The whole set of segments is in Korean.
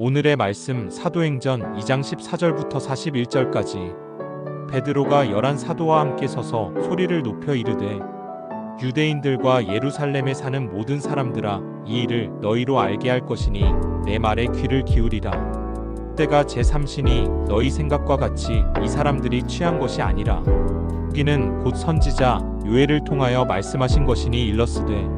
오늘의 말씀 사도행전 2장 14절부터 41절까지. 베드로가 열한 사도와 함께 서서 소리를 높여 이르되 유대인들과 예루살렘에 사는 모든 사람들아 이 일을 너희로 알게 할 것이니 내 말에 귀를 기울이라. 때가 제3신이 너희 생각과 같이 이 사람들이 취한 것이 아니라. 여기는 곧 선지자 요엘을 통하여 말씀하신 것이니 일렀으되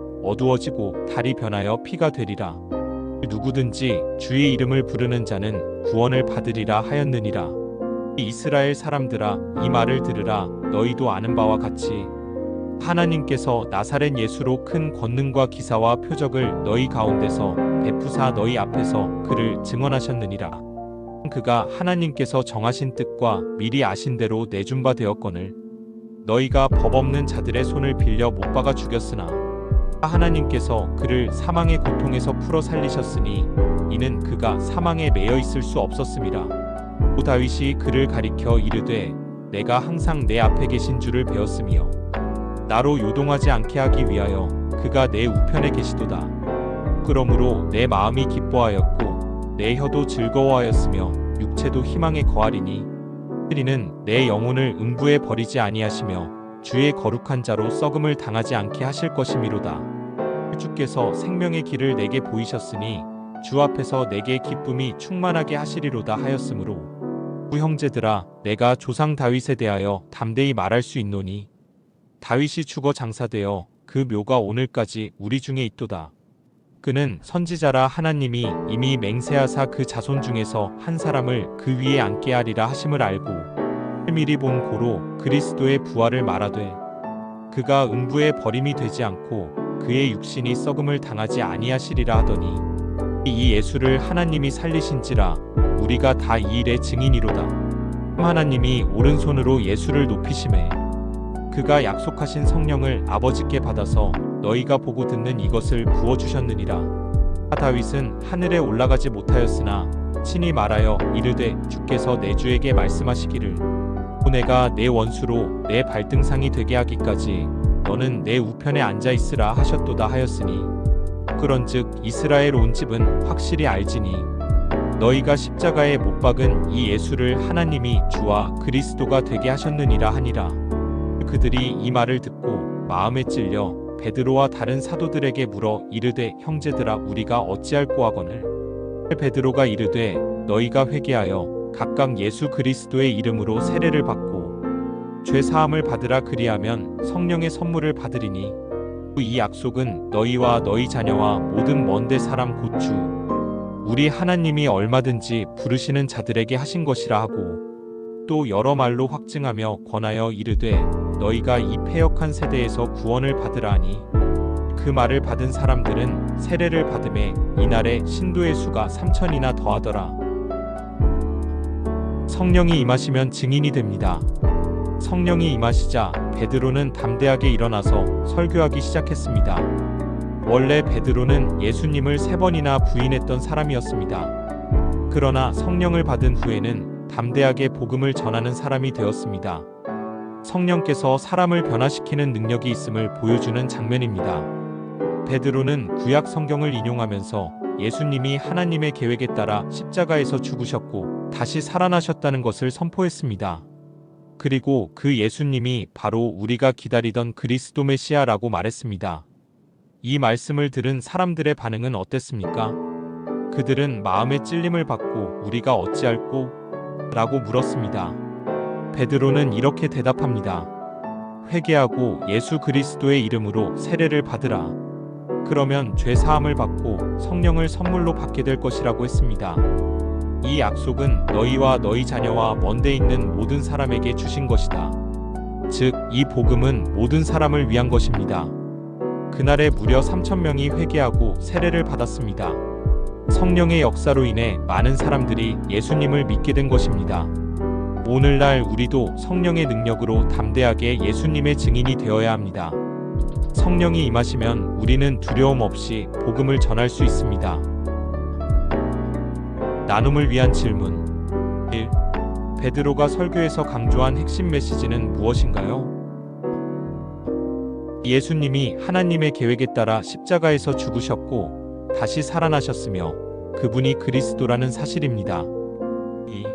어두워지고 달이 변하여 피가 되리라. 누구든지 주의 이름을 부르는 자는 구원을 받으리라 하였느니라. 이스라엘 사람들아 이 말을 들으라. 너희도 아는 바와 같이 하나님께서 나사렛 예수로 큰 권능과 기사와 표적을 너희 가운데서 베푸사 너희 앞에서 그를 증언하셨느니라. 그가 하나님께서 정하신 뜻과 미리 아신 대로 내준 바 되었거늘 너희가 법 없는 자들의 손을 빌려 못 박아 죽였으나 하나님께서 그를 사망의 고통에서 풀어 살리셨으니 이는 그가 사망에 매여 있을 수 없었음이라 또 다윗이 그를 가리켜 이르되 내가 항상 내 앞에 계신 줄을 배웠으며 나로 요동하지 않게 하기 위하여 그가 내 우편에 계시도다. 그러므로 내 마음이 기뻐하였고 내 혀도 즐거워하였으며 육체도 희망에 거하리니 이는 내 영혼을 음부에 버리지 아니하시며 주의 거룩한 자로 썩음을 당하지 않게 하실 것이미로다. 주께서 생명의 길을 내게 보이셨으니 주 앞에서 내게 기쁨이 충만하게 하시리로다 하였으므로 두 형제들아 내가 조상 다윗에 대하여 담대히 말할 수 있노니 다윗이 죽어 장사되어 그 묘가 오늘까지 우리 중에 있도다. 그는 선지자라 하나님이 이미 맹세하사 그 자손 중에서 한 사람을 그 위에 앉게 하리라 하심을 알고 미리 본 고로 그리스도의 부활을 말하되 그가 음부에 버림이 되지 않고 그의 육신이 썩음을 당하지 아니하시리라 하더니 이 예수를 하나님이 살리신지라 우리가 다 이 일의 증인이로다. 하나님이 오른손으로 예수를 높이심에 그가 약속하신 성령을 아버지께 받아서 너희가 보고 듣는 이것을 부어 주셨느니라. 다윗은 하늘에 올라가지 못하였으나 친히 말하여 이르되 주께서 내 주에게 말씀하시기를 내가 내 원수로 내 발등상이 되게 하기까지 너는 내 우편에 앉아 있으라 하셨도다 하였으니 그런즉 이스라엘 온 집은 확실히 알지니 너희가 십자가에 못 박은 이 예수를 하나님이 주와 그리스도가 되게 하셨느니라 하니라. 그들이 이 말을 듣고 마음에 찔려 베드로와 다른 사도들에게 물어 이르되 형제들아 우리가 어찌할 꼬 하거늘? 베드로가 이르되 너희가 회개하여 각각 예수 그리스도의 이름으로 세례를 받고 죄 사함을 받으라 그리하면 성령의 선물을 받으리니 이 약속은 너희와 너희 자녀와 모든 먼데 사람 고추 우리 하나님이 얼마든지 부르시는 자들에게 하신 것이라 하고 또 여러 말로 확증하며 권하여 이르되 너희가 이 패역한 세대에서 구원을 받으라 하니 그 말을 받은 사람들은 세례를 받음에 이날에 신도의 수가 삼천이나 더하더라 성령이 임하시면 증인이 됩니다 성령이 임하시자 베드로는 담대하게 일어나서 설교하기 시작했습니다. 원래 베드로는 예수님을 세 번이나 부인했던 사람이었습니다. 그러나 성령을 받은 후에는 담대하게 복음을 전하는 사람이 되었습니다. 성령께서 사람을 변화시키는 능력이 있음을 보여주는 장면입니다. 베드로는 구약 성경을 인용하면서 예수님이 하나님의 계획에 따라 십자가에서 죽으셨고 다시 살아나셨다는 것을 선포했습니다. 그리고 그 예수님이 바로 우리가 기다리던 그리스도 메시아라고 말했습니다. 이 말씀을 들은 사람들의 반응은 어땠습니까? 그들은 마음의 찔림을 받고 우리가 어찌할꼬? 라고 물었습니다. 베드로는 이렇게 대답합니다. 회개하고 예수 그리스도의 이름으로 세례를 받으라. 그러면 죄 사함을 받고 성령을 선물로 받게 될 것이라고 했습니다. 이 약속은 너희와 너희 자녀와 먼데 있는 모든 사람에게 주신 것이다. 즉, 이 복음은 모든 사람을 위한 것입니다. 그날에 무려 3천 명이 회개하고 세례를 받았습니다. 성령의 역사로 인해 많은 사람들이 예수님을 믿게 된 것입니다. 오늘날 우리도 성령의 능력으로 담대하게 예수님의 증인이 되어야 합니다. 성령이 임하시면 우리는 두려움 없이 복음을 전할 수 있습니다. 나눔을 위한 질문 1. 베드로가 설교에서 강조한 핵심 메시지는 무엇인가요? 예수님이 하나님의 계획에 따라 십자가에서 죽으셨고 다시 살아나셨으며 그분이 그리스도라는 사실입니다. 2.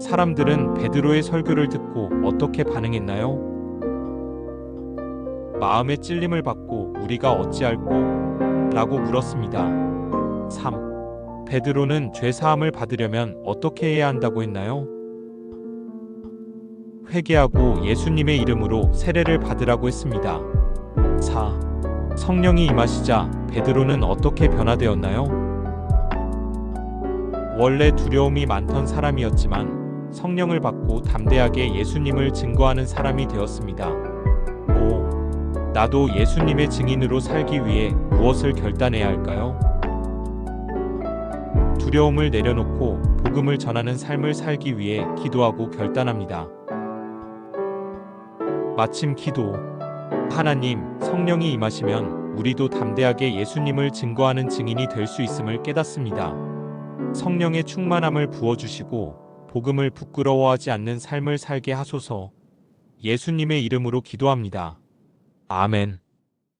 사람들은 베드로의 설교를 듣고 어떻게 반응했나요? 마음의 찔림을 받고 우리가 어찌할꼬? 라고 물었습니다. 3. 베드로는 죄 사함을 받으려면 어떻게 해야 한다고 했나요? 회개하고 예수님의 이름으로 세례를 받으라고 했습니다. 4. 성령이 임하시자 베드로는 어떻게 변화되었나요? 원래 두려움이 많던 사람이었지만 성령을 받고 담대하게 예수님을 증거하는 사람이 되었습니다. 5. 나도 예수님의 증인으로 살기 위해 무엇을 결단해야 할까요? 두려움을 내려놓고 복음을 전하는 삶을 살기 위해 기도하고 결단합니다. 마침 기도. 하나님, 성령이 임하시면 우리도 담대하게 예수님을 증거하는 증인이 될 수 있음을 깨닫습니다. 성령의 충만함을 부어주시고 복음을 부끄러워하지 않는 삶을 살게 하소서. 예수님의 이름으로 기도합니다. 아멘.